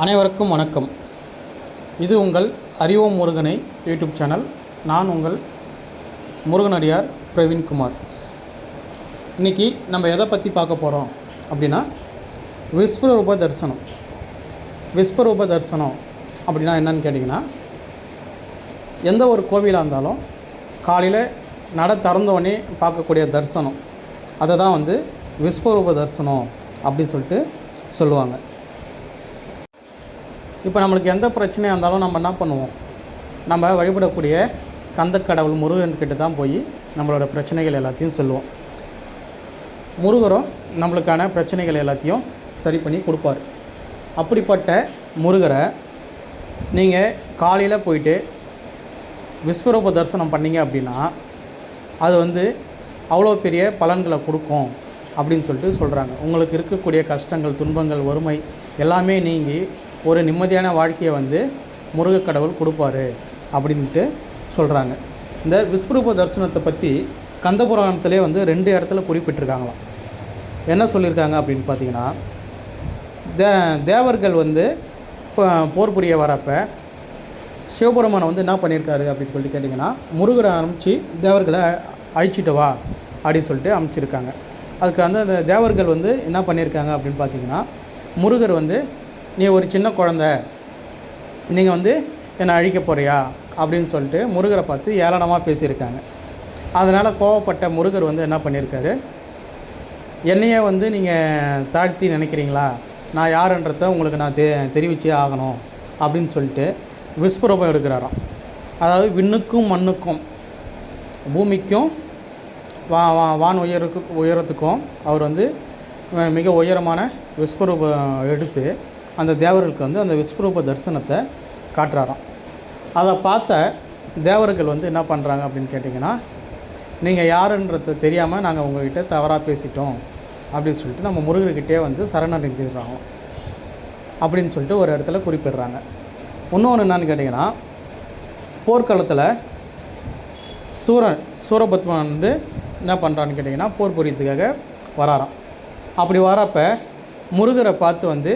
அனைவருக்கும் வணக்கம். இது உங்கள் அறிவோம் முருகனை யூடியூப் சேனல். நான் உங்கள் முருகனடியார் பிரவீன்குமார் இன்றைக்கி நம்ம எதை பற்றி பார்க்க போகிறோம் அப்படின்னா விஸ்வரூப தரிசனம். விஸ்வரூப தரிசனம் அப்படின்னா என்னன்னு கேட்டிங்கன்னா எந்த ஒரு கோவிலாக இருந்தாலும் காலையில் நட திறந்தவொடனே பார்க்கக்கூடிய தரிசனம். அதை தான் வந்து விஸ்வரூப தரிசனம் அப்படின்னு சொல்லிட்டு சொல்லுவாங்க. இப்போ நம்மளுக்கு எந்த பிரச்சனையாக இருந்தாலும் நம்ம என்ன பண்ணுவோம்? நம்ம வழிபடக்கூடிய கந்தக்கடவுள் முருகன் கிட்ட தான் போய் நம்மளோட பிரச்சனைகள் எல்லாத்தையும் சொல்லுவோம். முருகரும் நம்மளுக்கான பிரச்சனைகள் எல்லாத்தையும் சரி பண்ணி கொடுப்பார். அப்படிப்பட்ட முருகரை நீங்கள் காலையில் போயிட்டு விஸ்வரூப தரிசனம் பண்ணிங்க அப்படின்னா அது வந்து அவ்வளோ பெரிய பலன்களை கொடுக்கும் அப்படின்னு சொல்லிட்டு சொல்கிறாங்க உங்களுக்கு இருக்கக்கூடிய கஷ்டங்கள் துன்பங்கள் வறுமை எல்லாமே நீங்கி ஒரு நிம்மதியான வாழ்க்கையை வந்து முருகக் கடவுள் கொடுப்பாரு அப்படின்ட்டு சொல்கிறாங்க இந்த விஸ்வரூப தரிசனத்தை பற்றி கந்தபுராணத்திலே வந்து ரெண்டு இடத்துல குறிப்பிட்டிருக்காங்களாம். என்ன சொல்லியிருக்காங்க அப்படின்னு பார்த்தீங்கன்னா தே தேவர்கள் வந்து இப்போ போர் புரிய வரப்போ சிவபெருமானை வந்து என்ன பண்ணியிருக்காரு அப்படின்னு சொல்லிட்டு கேட்டிங்கன்னா முருகரை அனுப்பிச்சு தேவர்களை அழிச்சிட்டு வா அப்படின்னு சொல்லிட்டு அனுப்பிச்சிருக்காங்க. அதுக்கு வந்து அந்த தேவர்கள் வந்து என்ன பண்ணியிருக்காங்க அப்படின்னு பார்த்தீங்கன்னா முருகர் வந்து நீ ஒரு சின்ன குழந்த நீங்கள் வந்து என்னை அழிக்க போறியா? அப்படின்னு சொல்லிட்டு முருகரை பார்த்து ஏளனமாக பேசியிருக்காங்க. அதனால் கோவப்பட்ட முருகர் வந்து என்ன பண்ணியிருக்காரு? என்னையே வந்து நீங்கள் தாழ்த்தி நினைக்கிறீங்களா? நான் யாருன்றத உங்களுக்கு நான் தெ தெரிவிச்சே ஆகணும் அப்படின்னு சொல்லிட்டு விஸ்வரூபம் எடுக்கிறாராம். அதாவது விண்ணுக்கும் மண்ணுக்கும் பூமிக்கும் வா வா வான் உயருக்கு உயரத்துக்கும் அவர் வந்து மிக உயரமான விஸ்வரூபம் எடுத்து அந்த தேவர்களுக்கு வந்து அந்த விஸ்வரூப தரிசனத்தை காட்டுறாராம். அதை பார்த்த தேவர்கள் வந்து என்ன பண்ணுறாங்க அப்படின்னு கேட்டிங்கன்னா நீங்கள் யாருன்றது தெரியாமல் நாங்கள் உங்ககிட்ட தவறாக பேசிட்டோம் அப்படின்னு சொல்லிட்டு நம்ம முருகர்கிட்டே வந்து சரணடைஞ்சிடுறாங்க. அப்படின்னு சொல்லிட்டு ஒரு இடத்துல குறிப்பிடுறாங்க. இன்னொன்று என்னன்னு கேட்டிங்கன்னா போர்க்களத்தில் சூரன் சூரபத்மன் வந்து என்ன பண்ணுறான்னு கேட்டிங்கன்னா போர் புரியத்துக்காக வராராம். அப்படி வரப்போ முருகரை பார்த்து வந்து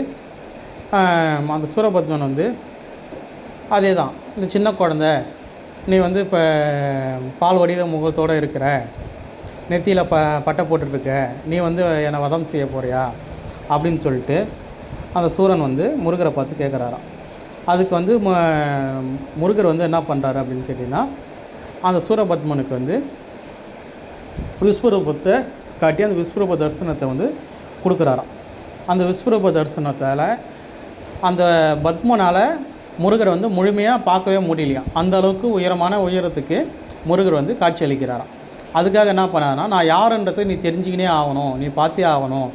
அந்த சூரபத்மன் வந்து அதே தான் இந்த சின்ன குழந்த நீ வந்து இப்போ பால் வடித முகத்தோடு இருக்கிற நெத்தியில் ப பட்டை போட்டுட்ருக்க நீ வந்து என்னை வதம் செய்ய போறியா? அப்படின்னு சொல்லிட்டு அந்த சூரன் வந்து முருகரை பார்த்து கேட்குறாராம் அதுக்கு வந்து ம- முருகர் வந்து என்ன பண்ணுறாரு அப்படின்னு கேட்டிங்கன்னா அந்த சூரபத்மனுக்கு வந்து விஸ்வரூபத்தை காட்டி அந்த விஸ்வரூப தரிசனத்தை வந்து கொடுக்குறாராம். அந்த விஸ்வரூப தரிசனத்தால் அந்த பத்மனால் முருகர் வந்து முழுமையாக பார்க்கவே முடியலையா? அந்த அளவுக்கு உயரமான உயரத்துக்கு முருகர் வந்து காட்சி அளிக்கிறாராம். அதுக்காக என்ன பண்ணாருன்னா நான் யாருன்றதை நீ தெரிஞ்சுக்கினே ஆகணும் நீ பார்த்தே ஆகணும்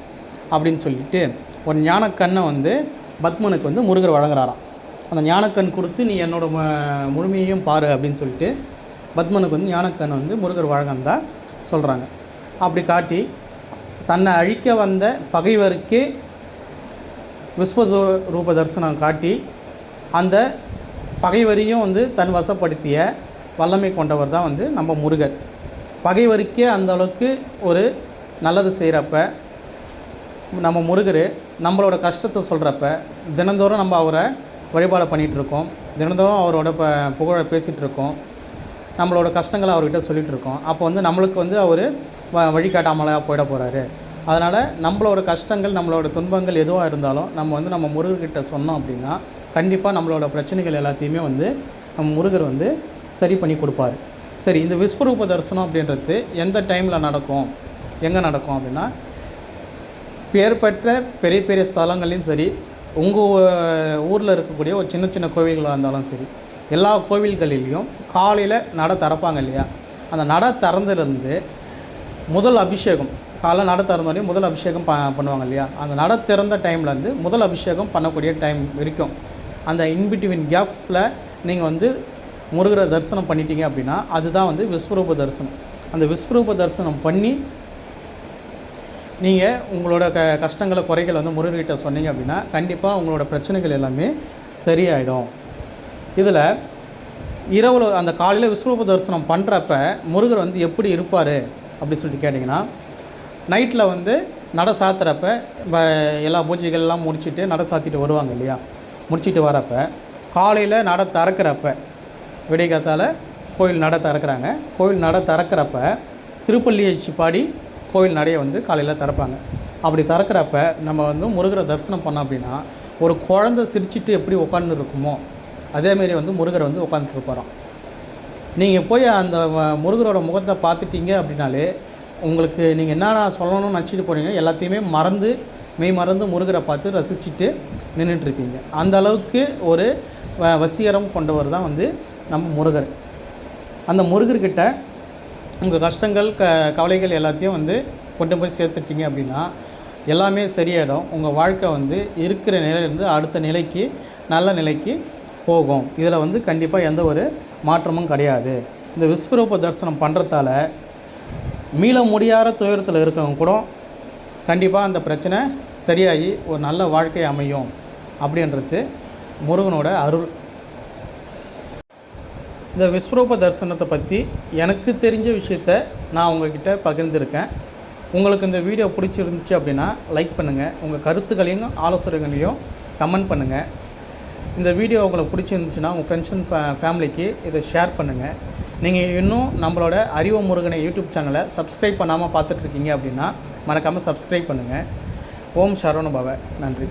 அப்படின்னு சொல்லிட்டு ஒரு ஞானக்கண்ணை வந்து பத்மனுக்கு வந்து முருகர் வழங்குறாராம். அந்த ஞானக்கண் கொடுத்து நீ என்னோட ம- முழுமையையும் பாரு அப்படின்னு சொல்லிட்டு பத்மனுக்கு வந்து ஞானக்கண் வந்து முருகர் வழங்கந்தா சொல்கிறாங்க அப்படி காட்டி தன்னை அழிக்க வந்த பகைவருக்கே விஸ்வ ரூப தரிசனம் காட்டி அந்த பகைவரையும் வந்து தன் வசப்படுத்திய வல்லமை கொண்டவர் தான் வந்து நம்ம முருகர். பகைவருக்கே அந்த அளவுக்கு ஒரு நல்லது செய்கிறப்ப நம்ம முருகர் நம்மளோட கஷ்டத்தை சொல்கிறப்ப தினந்தோறும் நம்ம அவரை வழிபாடு பண்ணிகிட்டு இருக்கோம் தினந்தோறும் அவரோட ப புகழை பேசிகிட்டு இருக்கோம் நம்மளோட கஷ்டங்களை அவர்கிட்ட சொல்லிகிட்ருக்கோம் அப்போ வந்து நம்மளுக்கு வந்து அவர் வ வழிகாட்டாமலாக போயிட போகிறாரு அதனால் நம்மளோட கஷ்டங்கள் நம்மளோட துன்பங்கள் எதுவாக இருந்தாலும் நம்ம வந்து நம்ம முருகர்கிட்ட சொன்னோம் அப்படின்னா கண்டிப்பாக நம்மளோட பிரச்சனைகள் எல்லாத்தையுமே வந்து நம்ம முருகர் வந்து சரி பண்ணி கொடுப்பாரு. சரி இந்த விஸ்வரூப தரிசனம் அப்படின்றது எந்த டைமில் நடக்கும்? எங்கே நடக்கும் அப்படின்னா பேர் பெற்ற பெரிய பெரிய ஸ்தலங்களையும் சரி உங்கள் ஊரில் இருக்கக்கூடிய ஒரு சின்ன சின்ன கோவில்களாக இருந்தாலும் சரி எல்லா கோவில்களிலையும் காலையில் நட திறப்பாங்க இல்லையா? அந்த நட திறந்துலேருந்து முதல் அபிஷேகம் காலை நட திறந்தோடனே முதல் அபிஷேகம் ப பண்ணுவாங்க இல்லையா? அந்த நட திறந்த டைம்லேருந்து முதல் அபிஷேகம் பண்ணக்கூடிய டைம் வரைக்கும். அந்த இன்பிட்வீன் கேப்பில் நீங்கள் வந்து முருகரை தரிசனம் பண்ணிட்டீங்க அப்படின்னா அதுதான் வந்து விஸ்வரூப தரிசனம். அந்த விஸ்வரூப தரிசனம் பண்ணி நீங்கள் உங்களோட க கஷ்டங்களை குறைகளை வந்து முருகர்கிட்ட சொன்னீங்க அப்படின்னா கண்டிப்பாக உங்களோட பிரச்சனைகள் எல்லாமே சரியாயிடும். இதில் இரவில் அந்த காலையில் விஸ்வரூப தரிசனம் பண்ணுறப்ப முருகர் வந்து எப்படி இருப்பார்? அப்படின்னு சொல்லிட்டு கேட்டிங்கன்னா நைட்டில் வந்து நட சாத்துறப்ப ப- எல்லா பூஜைகள்லாம் முடிச்சுட்டு நட சாத்திட்டு வருவாங்க இல்லையா? முடிச்சிட்டு வரப்ப காலையில் நட திறக்கிறப்ப விடைக்காத்தால் கோயில் நட திறக்கிறாங்க. கோயில் நட திறக்கிறப்ப திருப்பள்ளியச்சி பாடி கோயில் நடையை வந்து காலையில் திறப்பாங்க. அப்படி திறக்கிறப்ப நம்ம வந்து முருகரை தரிசனம் பண்ணோம் அப்படின்னா ஒரு குழந்தை சிரிச்சிட்டு எப்படி உட்காந்து இருக்குமோ அதேமாரி வந்து முருகரை வந்து உட்காந்துட்டு இருப்பாராம். நீங்கள் போய் அந்த முருகரோட முகத்தை பார்த்துட்டீங்க அப்படின்னாலே உங்களுக்கு நீங்கள் என்னென்ன சொல்லணும்னு நினச்சிட்டு போனீங்க எல்லாத்தையுமே மறந்து மெய் மறந்து முருகரை பார்த்து ரசிச்சுட்டு நின்றுட்டுருப்பீங்க அந்த அளவுக்கு ஒரு வ- வசீகரம் கொண்டவர் தான் வந்து நம்ம முருகர். அந்த முருகர்கிட்ட உங்கள் கஷ்டங்கள் க கவலைகள் எல்லாத்தையும் வந்து கொண்டு போய் சேர்த்துட்டீங்க அப்படின்னா எல்லாமே சரியாயிடும். உங்கள் வாழ்க்கை வந்து இருக்கிற நிலையிலேருந்து அடுத்த நிலைக்கு நல்ல நிலைக்கு போகும். இதில் வந்து கண்டிப்பாக எந்த ஒரு மாற்றமும் கிடையாது. இந்த விஸ்வரூப தரிசனம் பண்ணுறதால மீள முடியாத துயரத்தில் இருக்கவங்க கூட கண்டிப்பாக அந்த பிரச்சனை சரியாகி ஒரு நல்ல வாழ்க்கை அமையும் அப்படின்றது முருகனோட அருள். இந்த விஸ்வரூப தரிசனத்தை பற்றி எனக்கு தெரிஞ்ச விஷயத்த நான் உங்ககிட்ட பகிர்ந்திருக்கேன். உங்களுக்கு இந்த வீடியோ பிடிச்சிருந்துச்சு அப்படின்னா லைக் பண்ணுங்கள் உங்கள் கருத்துக்களையும் ஆலோசனைகளையும் கமெண்ட் பண்ணுங்கள் இந்த வீடியோ உங்களுக்கு பிடிச்சிருந்துச்சுன்னா உங்கள் ஃப்ரெண்ட்ஸ் அண்ட் ஃபேமிலிக்கு இதை ஷேர் பண்ணுங்கள் நீங்கள் இன்னும் நம்மளோட அறிவு முருகனை யூடியூப் சேனலை சப்ஸ்கிரைப் பண்ணாமல் பார்த்துட்ருக்கீங்க அப்படின்னா மறக்காமல் சப்ஸ்கிரைப் பண்ணுங்கள் ஓம் சரவண பவ. நன்றி.